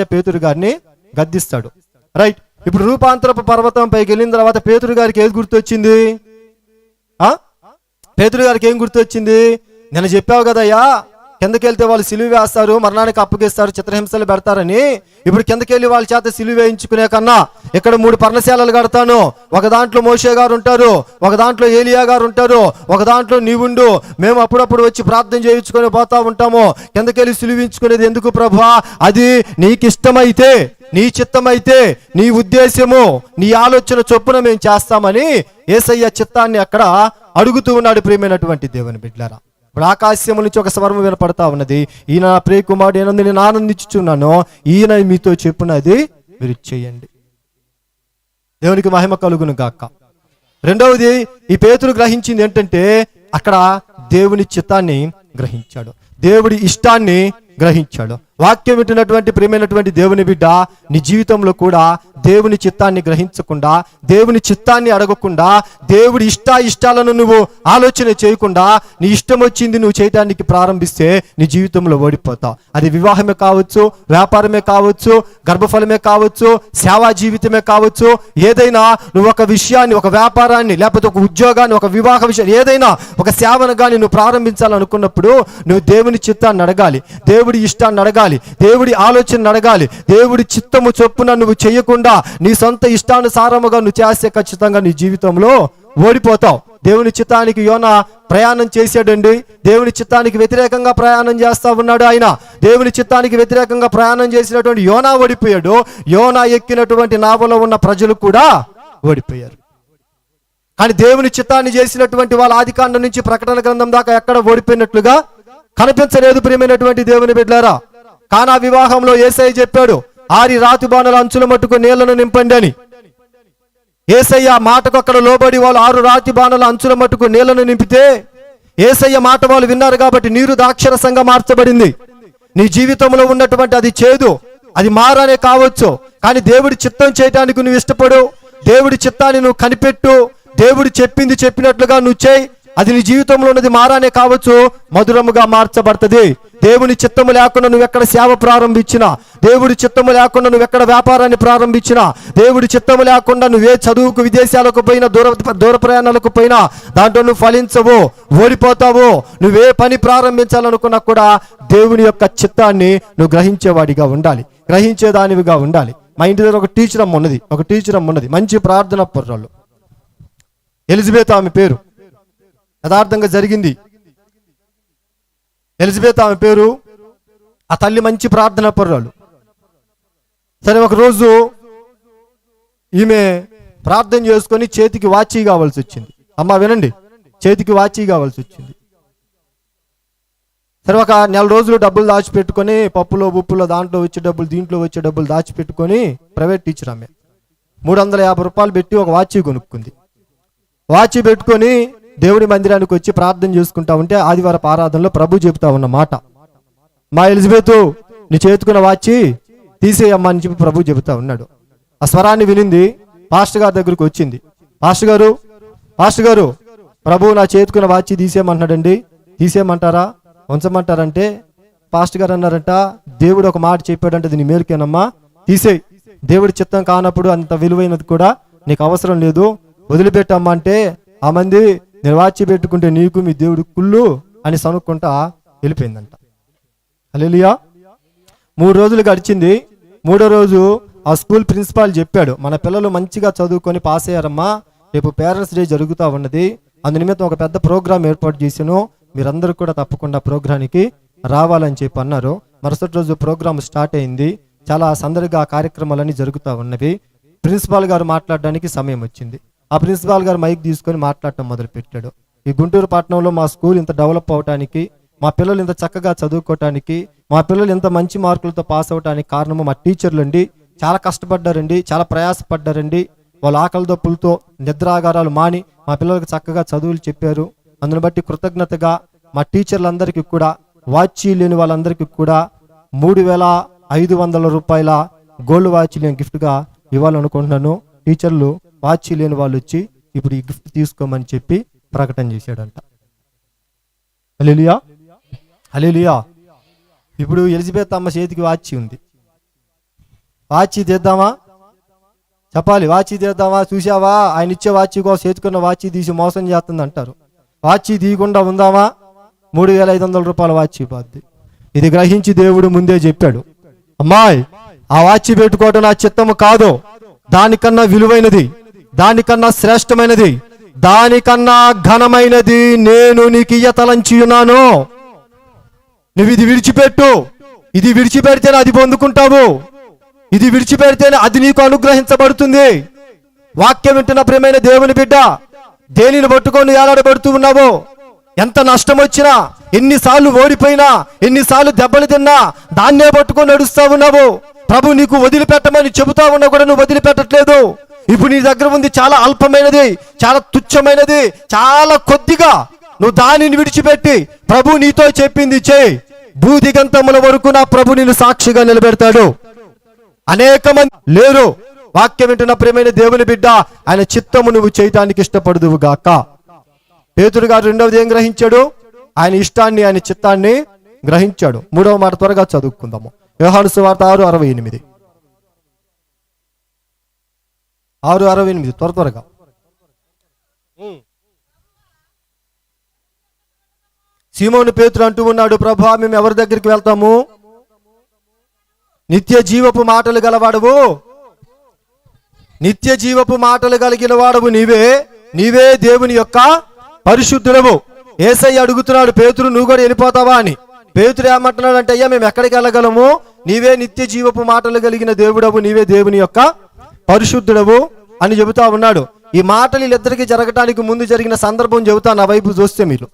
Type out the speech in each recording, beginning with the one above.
పేతురు గారిని గద్దిస్తాడు. రైట్ ఇప్పుడు రూపాంతరపు పర్వతం పైకి వెళ్ళిన తర్వాత పేతురు గారికి ఏది గుర్తొచ్చింది? ఆ? పేతురు గారికి ఏం గుర్తొచ్చింది? నేను చెప్పావు కదయ్యా కిందకెళ్తే వాళ్ళు సిలువ వేస్తారు మరణానికి అప్పగిస్తారు చిత్రహింసలు పెడతారని ఇప్పుడు కిందకెళ్ళి వాళ్ళ చేత సిలువ వేయించుకునే కన్నా ఇక్కడ మూడు పర్ణశాలలు కడతాను. ఒక దాంట్లో మోషే గారు ఉంటారు ఒక దాంట్లో ఏలియా గారు ఉంటారు ఒక దాంట్లో నీవుండు. మేము అప్పుడప్పుడు వచ్చి ప్రార్థన చేయించుకొని పోతా ఉంటాము. కిందకెళ్ళి సిలువించుకునేది ఎందుకు ప్రభా? అది నీకు ఇష్టమైతే నీ చిత్తమైతే నీ ఉద్దేశము నీ ఆలోచన చొప్పున మేము చేస్తామని ఏసయ్య చిత్తాన్ని అక్కడ అడుగుతూ ఉన్నాడు ప్రియమైనటువంటి దేవుని బిడ్డారా ఇప్పుడు ఆకాశము నుంచి ఒక స్వరం వినపడతా ఉన్నది. ఈయన నా ప్రియ కుమారుడు ఏనందు నేను ఆనందించుచున్నాను. ఈయన మీతో చెప్పినది మీరు చేయండి. దేవునికి మహిమ కలుగును గాక. రెండవది ఈ పేతులు గ్రహించింది ఏంటంటే అక్కడ దేవుని చిత్తాన్ని గ్రహించాడు. దేవుడి ఇష్టాన్ని గ్రహించాడు. వాక్యం వింటున్నటువంటి ప్రియమైనటువంటి దేవుని బిడ్డ నీ జీవితంలో కూడా దేవుని చిత్తాన్ని గ్రహించకుండా దేవుని చిత్తాన్ని అడగకుండా దేవుడి ఇష్ట ఇష్టాలను నువ్వు ఆలోచన చేయకుండా నీ ఇష్టం వచ్చింది నువ్వు చేయడానికి ప్రారంభిస్తే నీ జీవితంలో ఓడిపోతావు అది వివాహమే కావచ్చు వ్యాపారమే కావచ్చు గర్భఫలమే కావచ్చు సేవా జీవితమే కావచ్చు ఏదైనా నువ్వు ఒక విషయాన్ని ఒక వ్యాపారాన్ని లేకపోతే ఒక ఉద్యోగాన్ని ఒక వివాహ విషయాన్ని ఏదైనా ఒక సేవను కానీ నువ్వు ప్రారంభించాలనుకున్నప్పుడు నువ్వు దేవుని చిత్తాన్ని అడగాలి. దేవుడి ఇష్టాన్ని అడగాలి. దేవుడి ఆలోచన అడగాలి. దేవుడి చిత్తము చొప్పున నువ్వు చేయకుండా నీ సొంత ఇష్టానుసారముగా నువ్వు చేస్తే ఖచ్చితంగా నీ జీవితంలో ఓడిపోతావు. దేవుని చిత్తానికి యోన ప్రయాణం చేశాడండి. దేవుని చిత్తానికి వ్యతిరేకంగా ప్రయాణం చేస్తా ఉన్నాడు ఆయన. దేవుని చిత్తానికి వ్యతిరేకంగా ప్రయాణం చేసినటువంటి యోనా ఓడిపోయాడు. యోనా ఎక్కినటువంటి నావలో ఉన్న ప్రజలు కూడా ఓడిపోయారు. కానీ దేవుని చిత్తాన్ని చేసినటువంటి వాళ్ళ ఆదికాండం నుంచి ప్రకటన గ్రంథం దాకా ఎక్కడ ఓడిపోయినట్లుగా కనిపించలేదు ప్రియమైనటువంటి దేవుని బిడ్డారా. కానా వివాహంలో ఏసఐ చెప్పాడు ఆరి రాతి బాణల అంచుల మట్టుకు నీళ్ళను నింపండి అని. ఏసయ్య మాటకు అక్కడ లోబడి వాళ్ళు ఆరు రాతి బాణల అంచుల మట్టుకు నీళ్ళను నింపితే ఏసయ్య మాట వాళ్ళు విన్నారు కాబట్టి నీరు దాక్షరసంగా మార్చబడింది. నీ జీవితంలో ఉన్నటువంటి అది చేదు అది మారనే కావచ్చు కానీ దేవుడి చిత్తం చేయటానికి నువ్వు ఇష్టపడు దేవుడి చిత్తాన్ని నువ్వు కనిపెట్టు దేవుడు చెప్పింది చెప్పినట్లుగా నువ్వు చేయి అది నీ జీవితంలో ఉన్నది మారానే కావచ్చు మధురముగా మార్చబడుతుంది. దేవుని చిత్తము లేకుండా నువ్వు ఎక్కడ సేవ ప్రారంభించినా దేవుడి చిత్తము లేకుండా నువ్వు ఎక్కడ వ్యాపారాన్ని ప్రారంభించినా దేవుడి చిత్తము లేకుండా నువ్వే చదువుకు విదేశాలకు పోయినా దూర దూర ప్రయాణాలకు పోయినా దాంట్లో నువ్వు ఫలించవు ఓడిపోతావు. నువ్వే పని ప్రారంభించాలనుకున్నా కూడా దేవుని యొక్క చిత్తాన్ని నువ్వు గ్రహించేవాడిగా ఉండాలి గ్రహించేదానివిగా ఉండాలి. మా ఇంటి దగ్గర ఒక టీచర్ అమ్మ ఉన్నది ఒక టీచర్ అమ్మ ఉన్నది మంచి ప్రార్థన పర్రాలు ఎలిజబెత్ ఆమె పేరు. యథార్థంగా జరిగింది. ఎలిజబెత్ ఆమె పేరు ఆ తల్లి మంచి ప్రార్థన పర్రాలు. సరే ఒక రోజు ఈమె ప్రార్థన చేసుకొని చేతికి వాచి కావాల్సి వచ్చింది. అమ్మ వినండి. చేతికి వాచి కావాల్సి వచ్చింది. సరే ఒక నెల రోజులు డబ్బులు దాచిపెట్టుకొని పప్పులో ఉప్పులో దాంట్లో వచ్చే డబ్బులు దీంట్లో వచ్చే డబ్బులు దాచిపెట్టుకొని ప్రైవేట్ టీచర్ ఆమె. మూడు వందల యాభై రూపాయలు పెట్టి ఒక వాచి కొనుక్కుంది. వాచి పెట్టుకొని దేవుడి మందిరానికి వచ్చి ప్రార్థన చేసుకుంటా ఉంటే ఆదివారపు ఆరాధనలో ప్రభు చెబుతా ఉన్న మాట. మా ఎలిజబెత్ నీ చేతుకున్న వాచి తీసేయమ్మా అని చెప్పి ప్రభు చెబుతా ఉన్నాడు. ఆ స్వరాన్ని వినింది పాస్టర్ గారి దగ్గరికి వచ్చింది. పాస్టర్ గారు పాస్టర్ గారు ప్రభు నా చేతుకున్న వాచి తీసేయమంటున్నాడండి. తీసేయమంటారా? ఉంచమంటారంటే పాస్టర్ గారు అన్నారంట దేవుడు ఒక మాట చెప్పాడంటే అది నీ మేలుకేనమ్మా. తీసేయి. దేవుడి చిత్తం కానప్పుడు అంత విలువైనది కూడా నీకు అవసరం లేదు. వదిలిపెట్టమ్మా అంటే ఆ మంది నేను వాచి పెట్టుకుంటే నీకు మీ దేవుడు కుళ్ళు అని సనుక్కుంటా వెళ్ళిపోయిందంట. అలెలియా మూడు రోజులు గడిచింది. మూడో రోజు ఆ స్కూల్ ప్రిన్సిపాల్ చెప్పాడు మన పిల్లలు మంచిగా చదువుకొని పాస్ అయ్యారమ్మా. రేపు పేరెంట్స్ డే జరుగుతూ ఉన్నది. అందునిమిత్తం ఒక పెద్ద ప్రోగ్రామ్ ఏర్పాటు చేసాను మీరందరూ కూడా తప్పకుండా ప్రోగ్రానికి రావాలని చెప్పి అన్నారు. మరుసటి రోజు ప్రోగ్రామ్ స్టార్ట్ అయింది. చాలా సందడిగా కార్యక్రమాలన్నీ జరుగుతూ ఉన్నవి. ప్రిన్సిపాల్ గారు మాట్లాడడానికి సమయం వచ్చింది. ఆ ప్రిన్సిపాల్ గారు మైక్ తీసుకొని మాట్లాడటం మొదలుపెట్టాడు. ఈ గుంటూరు పట్టణంలో మా స్కూల్ ఇంత డెవలప్ అవడానికి మా పిల్లలు ఇంత చక్కగా చదువుకోవటానికి మా పిల్లలు ఇంత మంచి మార్కులతో పాస్ అవడానికి కారణము మా టీచర్లు అండి చాలా కష్టపడ్డారండి చాలా ప్రయాసపడ్డారండి. వాళ్ళ ఆకలి దప్పులతో నిద్రాగారాలు మాని మా పిల్లలకు చక్కగా చదువులు చెప్పారు. అందును బట్టి కృతజ్ఞతగా మా టీచర్లందరికీ కూడా వాచీ లేని వాళ్ళందరికీ కూడా మూడు వేల ఐదు వందల రూపాయల గోల్డ్ వాచ్ నేను గిఫ్ట్గా ఇవ్వాలనుకుంటున్నాను. టీచర్లు వాచ్ లేని వాళ్ళు వచ్చి ఇప్పుడు ఈ గిఫ్ట్ తీసుకోమని చెప్పి ప్రకటన చేశాడంట. అలెలియా అలెలియా ఇప్పుడు ఎలిజబెత్ అమ్మ చేతికి వాచి ఉంది. వాచి తీద్దామా? చెప్పాలి వాచి తీద్దామా? చూసావా ఆయన ఇచ్చే వాచి కోసం చేతుకున్న వాచి తీసి మోసం చేస్తుంది అంటారు వాచి తీయకుండా ఉందామా? మూడు వేల ఐదు వందల రూపాయల వాచి పోద్ది ఇది గ్రహించి దేవుడు ముందే చెప్పాడు. అమ్మాయి ఆ వాచి పెట్టుకోవడం నా చిత్తము కాదు. దానికన్నా విలువైనది. దానికన్నా శ్రేష్టమైనది దానికన్నా ఘనమైనది నేను నీకు ఇయ్య ఉన్నాను. నువ్వు ఇది విడిచిపెట్టు. ఇది విడిచిపెడితేనే అది పొందుకుంటావు. ఇది విడిచిపెడితేనే అది నీకు అనుగ్రహించబడుతుంది. వాక్యం వింటున్న ప్రియమైన దేవుని బిడ్డ దేనిని పట్టుకొని ఏలాడబడుతూ ఉన్నావో? ఎంత నష్టం వచ్చినా ఎన్నిసార్లు ఓడిపోయినా ఎన్నిసార్లు దెబ్బలు తిన్నా దాన్నే పట్టుకొని నడుస్తా ఉన్నావు. ప్రభు నీకు వదిలిపెట్టమని చెబుతా ఉన్నా కూడా నువ్వు వదిలిపెట్టట్లేదు. ఇప్పుడు నీ దగ్గర ఉంది చాలా అల్పమైనది చాలా తుచ్చమైనది చాలా కొద్దిగా. నువ్వు దానిని విడిచిపెట్టి ప్రభు నీతో చెప్పింది చేయి. భూదిగంతముల వరకు నా ప్రభు నిన్ను సాక్షిగా నిలబెడతాడు. అనేక మంది లేరు. వాక్యం వింటున్న ప్రేమైన దేవుని బిడ్డ ఆయన చిత్తము నువ్వు చేయటానికి ఇష్టపడదువు గాక. పేతుడు గారు రెండవది ఏం గ్రహించాడు? ఆయన ఇష్టాన్ని ఆయన చిత్తాన్ని గ్రహించాడు. మూడవ మాట త్వరగా చదువుకుందాము. వ్యవహాను సువార్త ఆరు అరవై ఎనిమిది. ఆరు అరవై ఎనిమిది. త్వర త్వరగా. సీమోను పేతురు అంటూ ఉన్నాడు ప్రభా మేము ఎవరి దగ్గరికి వెళ్తాము? నిత్య జీవపు మాటలు గలవాడవు. నిత్య జీవపు మాటలు కలిగిన వాడవు నీవే. నీవే దేవుని యొక్క పరిశుద్ధుడవు. ఏసై అడుగుతున్నాడు పేతురు నువ్వు కూడా వెళ్ళిపోతావా? అని. పేతురు ఏమంటున్నాడు అంటే అయ్యా మేము ఎక్కడికి వెళ్ళగలము? నీవే నిత్య జీవపు మాటలు కలిగిన దేవుడవు. నీవే దేవుని యొక్క పరిశుద్ధుడవు అని చెబుతా ఉన్నాడు. ఈ మాటలు వీళ్ళిద్దరికీ జరగటానికి ముందు జరిగిన సందర్భం చెబుతా నా వైపు చూస్తే మీరు.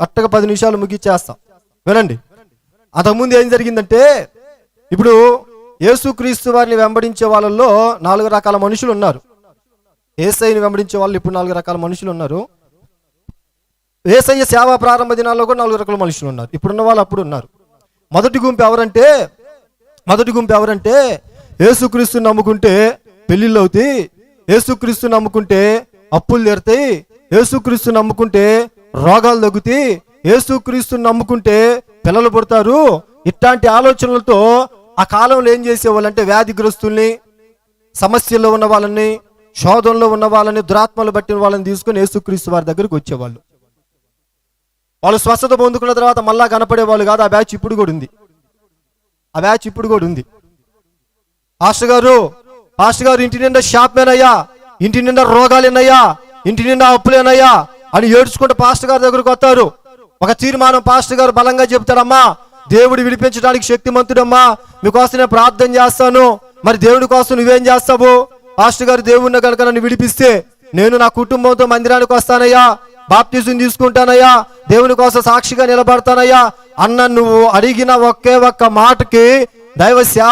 కరెక్ట్గా పది నిమిషాలు ముగిచ్చేస్తాం. వినండి. అంతకుముందు ఏం జరిగిందంటే ఇప్పుడు యేసుక్రీస్తు వారిని వెంబడించే వాళ్ళల్లో నాలుగు రకాల మనుషులు ఉన్నారు. ఏసైని వెంబడించే వాళ్ళు ఇప్పుడు నాలుగు రకాల మనుషులు ఉన్నారు. ఏసయ్య సేవా ప్రారంభ దినాల్లో కూడా నాలుగు రకాల మనుషులు ఉన్నారు. ఇప్పుడున్న వాళ్ళు అప్పుడు ఉన్నారు. మొదటి గుంపు ఎవరంటే మొదటి గుంపు ఎవరంటే యేసుక్రీస్తు నమ్ముకుంటే పెళ్ళిళ్ళు అవుతాయి యేసుక్రీస్తు నమ్ముకుంటే అప్పులు తీరుతాయి. యేసుక్రీస్తు నమ్ముకుంటే రోగాలు తగ్గుతాయి. యేసుక్రీస్తుని నమ్ముకుంటే పిల్లలు పుడతారు. ఇట్లాంటి ఆలోచనలతో ఆ కాలంలో ఏం చేసేవాళ్ళు అంటే వ్యాధిగ్రస్తుల్ని సమస్యల్లో ఉన్న వాళ్ళని శోధంలో ఉన్న వాళ్ళని దురాత్మలు పట్టిన వాళ్ళని తీసుకొని యేసుక్రీస్తు వారి దగ్గరికి వచ్చేవాళ్ళు. వాళ్ళు స్వస్థత పొందుకున్న తర్వాత మళ్ళా కనపడే వాళ్ళు కాదు. ఆ బ్యాచ్ ఇప్పుడు కూడా ఉంది. ఆ బ్యాచ్ ఇప్పుడు కూడా ఉంది. ఆస్టర్ గారు పాస్టర్ గారు ఇంటి నిండా షాప్మేనయ్యా ఇంటి నిండా రోగాలేనయ్యా ఇంటి నిండా అప్పులేనయ్యా అని ఏడ్చుకుంటూ పాస్టర్ గారి దగ్గరకు వస్తారు. ఒక తీర్మానం పాస్టర్ గారు బలంగా చెప్తాడమ్మా దేవుడు విడిపించడానికి శక్తిమంతుడమ్మా మీకోసం నేను ప్రార్థన చేస్తాను. మరి దేవుడి కోసం నువ్వేం చేస్తావు? పాస్టర్ గారు దేవుడిని కనుక నన్ను విడిపిస్తే నేను నా కుటుంబంతో మందిరానికి వస్తానయ్యా బాప్తిజం తీసుకుంటానయ్యా దేవుని కోసం సాక్షిగా నిలబడతానయ్యా. అన్న నువ్వు అడిగిన ఒకే ఒక్క మాటకి దైవ